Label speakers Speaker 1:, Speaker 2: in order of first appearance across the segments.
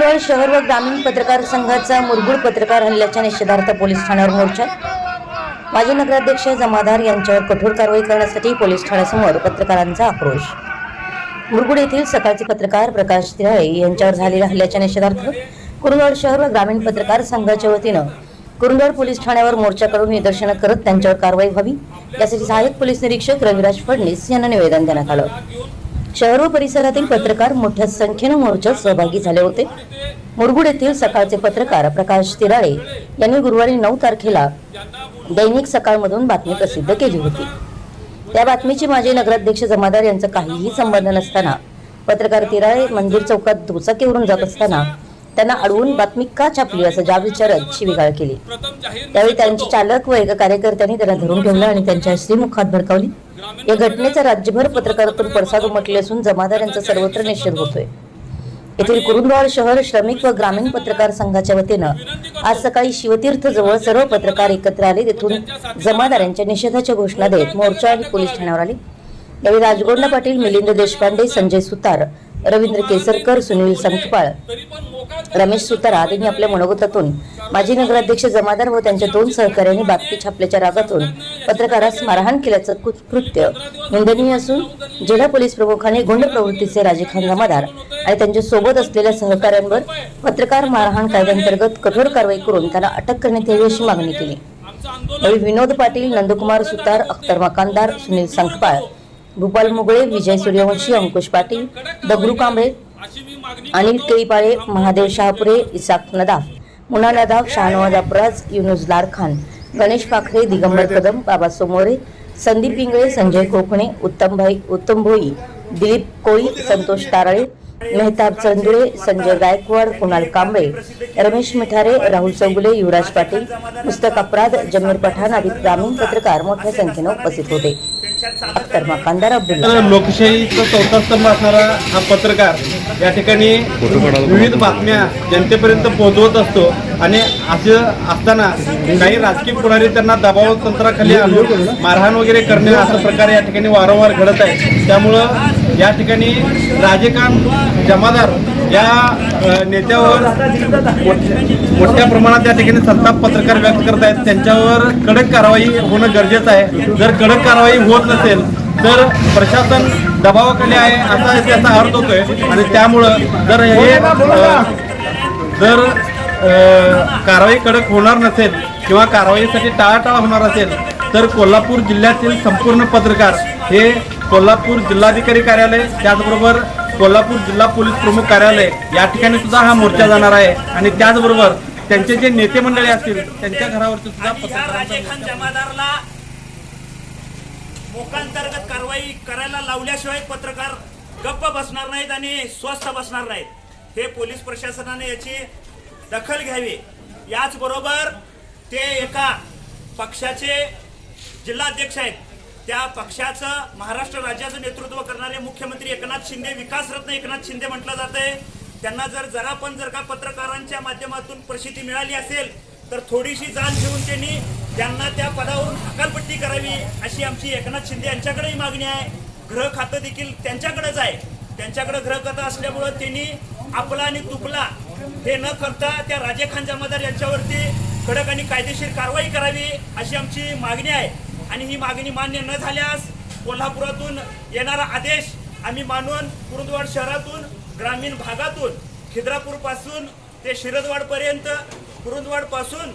Speaker 1: शहर व ग्रामीण पत्रकार संघाचा मुरगुड पत्रकार हल्ल्याच्या निषेधार्थ पोलीस ठाण्यावर मोर्चा. माजी नगराध्यक्ष जमादार यांच्यावर कठोर कारवाई करण्यासाठी पोलीस ठाण्यासमोर पत्रकारांचा आक्रोश. मुरगुड येथील सकाळचे पत्रकार प्रकाश तिराळे यांच्यावर झालेल्या हल्ल्याच्या निषेधार्थ कुरुंदवाड शहर व ग्रामीण पत्रकार संघाच्या वतीनं कुरुंदवाड पोलीस ठाण्यावर मोर्चा काढून निदर्शनं करत त्यांच्यावर कारवाई व्हावी. यासाठी सहाय्यक पोलीस निरीक्षक रविराज फडणीस यांना निवेदन देण्यात आलं. शहर व परिसरातील पत्रकार मोठ्या संख्येनं मोर्चात सहभागी झाले होते. मुरगुड येथील सकाळचे पत्रकार प्रकाश तिराळे यांनी गुरुवारी नऊ तारखेला दैनिक सकाळमधून बातमी प्रसिद्ध केली होती. त्या बातमीची माजी नगराध्यक्ष जमादार यांचा काहीही संबंध नसताना पत्रकार तिराळे मंदिर चौकात दुचाकीवरून जात असताना त्यांना अडवून बातमी का छापली असं जाब विचारत शिविगाळ केली. त्यावेळी त्यांचे चालक व एका कार्यकर्त्यांनी त्यांना धरून ठेवलं आणि त्यांच्या श्रीमुखात भडकावली. या घटनेचा राज्यभर पत्रकारातून पडसाद उमटले असून जमादार यांचा सर्वत्र निषेध होतोय. येथील कुरुंदवाड शहर श्रमिक व ग्रामीण पत्रकार संघाच्या वतीनं आज सकाळी शिवतीर्थ जवळ सर्व पत्रकार एकत्र आले तेथून जमादार यांच्या निषेधाच्या घोषणा देत मोर्चा आणि पोलीस ठाण्यावर आले. यावेळी राजगोंडा पाटील मिलिंद देशपांडे संजय सुतार रवींद्र केसरकर सुनील संखपाळ रमेश सुतार आदींनी आपल्या मनोगतातून माजी नगराध्यक्ष जमादार व त्यांच्या दोन सहकाऱ्यांनी बातमी छापल्याच्या रागातून पत्रकारास मारहाण केल्याचं कृत्य निंदनीय असून जिल्हा पोलीस प्रमुखांनी गुंड प्रवृत्तीचे राजेखान जमादार आणि त्यांच्यासोबत असलेल्या सहकाऱ्यांवर पत्रकार मारहाण कायद्यांतर्गत कठोर कारवाई करून त्यांना अटक करण्यात यावी अशी मागणी केली. यावेळी विनोद पाटील नंदकुमार सुतार अख्तर मकानदार सुनील संखपाळ भूपाल मुगळे विजय सूर्यवंशी अंकुश पाटील दगडू कांबळे अनिल केळीपाळे महादेव शहापुरे इसाक नदाफ मुना नदाफ शाहनवाज अपराज युनुस लारखान गणेश पाखरे दिगंबर कदम बाबा सोमोरे संदीप इंगळे संजय कोकणे उत्तमभाई उत्तम भोई दिलीप कोळी संतोष तारळे मेहताब चंदुळे संजय गायकवाड कुणाल कांबळे रमेश मिठारे राहुल चौगुले युवराज पाटील पुस्तक अपराध जमीर पठाण आदी ग्रामीण पत्रकार मोठ्या संख्येनं उपस्थित होते.
Speaker 2: तर लोकशाहीचा चौथा स्तंभ असणारा हा पत्रकार या ठिकाणी विविध बातम्या जनतेपर्यंत पोहोचवत असतो आणि असं असताना काही राजकीय पुढारी त्यांना दबाव तंत्राखाली आणून मारहाण वगैरे करणे असा प्रकार या ठिकाणी वारंवार घडत आहे. त्यामुळं या ठिकाणी राजेकांत जमादार या नेत्यावर मोठ- मोठ्या प्रमाणात त्या ठिकाणी संताप पत्रकार व्यक्त करत आहेत. त्यांच्यावर कडक कारवाई होणं गरजेचं आहे. जर कडक कारवाई होत नसेल तर प्रशासन दबावाखाली आहे असा त्याचा अर्थ होतोय. आणि त्यामुळं जर हे जर कारवाई कडक होणार नसेल किंवा कारवाईसाठी टाळाटाळ होणार असेल तर कोल्हापूर जिल्ह्यातील संपूर्ण पत्रकार हे कोल्हापूर जिल्हाधिकारी कार्यालय त्याचबरोबर कोल्हापूर जिल्हा पोलीस प्रमुख कार्यालय या ठिकाणी सुद्धा हा मोर्चा जाणार आहे. आणि त्याचबरोबर त्यांचे जे नेते मंडळी असतील त्यांच्या घरावरती सुद्धा
Speaker 3: खान जमादारला मोकांतर्गत कारवाई करायला लावल्याशिवाय पत्रकार गप्प बसणार नाहीत आणि स्वस्थ बसणार नाहीत. हे पोलीस प्रशासनाने याची दखल घ्यावी. याचबरोबर ते एका पक्षाचे जिल्हाध्यक्ष आहेत. त्या पक्षाचं महाराष्ट्र राज्याचं नेतृत्व करणारे मुख्यमंत्री एकनाथ शिंदे विकासरत्न एकनाथ शिंदे म्हटलं जातंय. त्यांना जर जरा पण जर का पत्रकारांच्या माध्यमातून प्रसिद्धी मिळाली असेल तर थोडीशी जाण ठेवून त्यांनी त्यांना त्या पदावरून हकालपट्टी करावी अशी आमची एकनाथ शिंदे यांच्याकडेही मागणी आहे. गृह खातं देखील त्यांच्याकडेच आहे. त्यांच्याकडे गृह खातं असल्यामुळं त्यांनी आपला आणि तुपला हे न करता त्या राजे खान जमादार यांच्यावरती कडक आणि कायदेशीर कारवाई करावी अशी आमची मागणी आहे. आणि ही मागणी मान्य न झाल्यास कोल्हापुरातून येणारा आदेश आम्ही मानून कुरुंदवाड शहरातून ग्रामीण भागातून खिद्रापूरपासून ते शिरदवाड पर्यंत पासून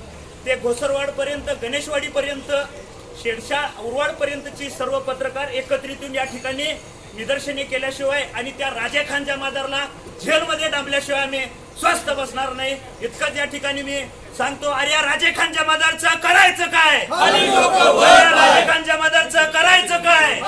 Speaker 3: ते घोसरवाड पर्यंत गणेशवाडी पर्यंत शेडशा उरवाड पर्यंतची सर्व पत्रकार एकत्रित येऊन या ठिकाणी निदर्शने केल्याशिवाय आणि त्या राजा खान जमादारला झेलमध्ये डांबल्याशिवाय आम्ही स्वस्थ बसणार नाही. इतकंच या ठिकाणी मी सांगतो अरे या राजे खान जमादारचं करायचं काय? राजे खान जमादारचं करायचं काय?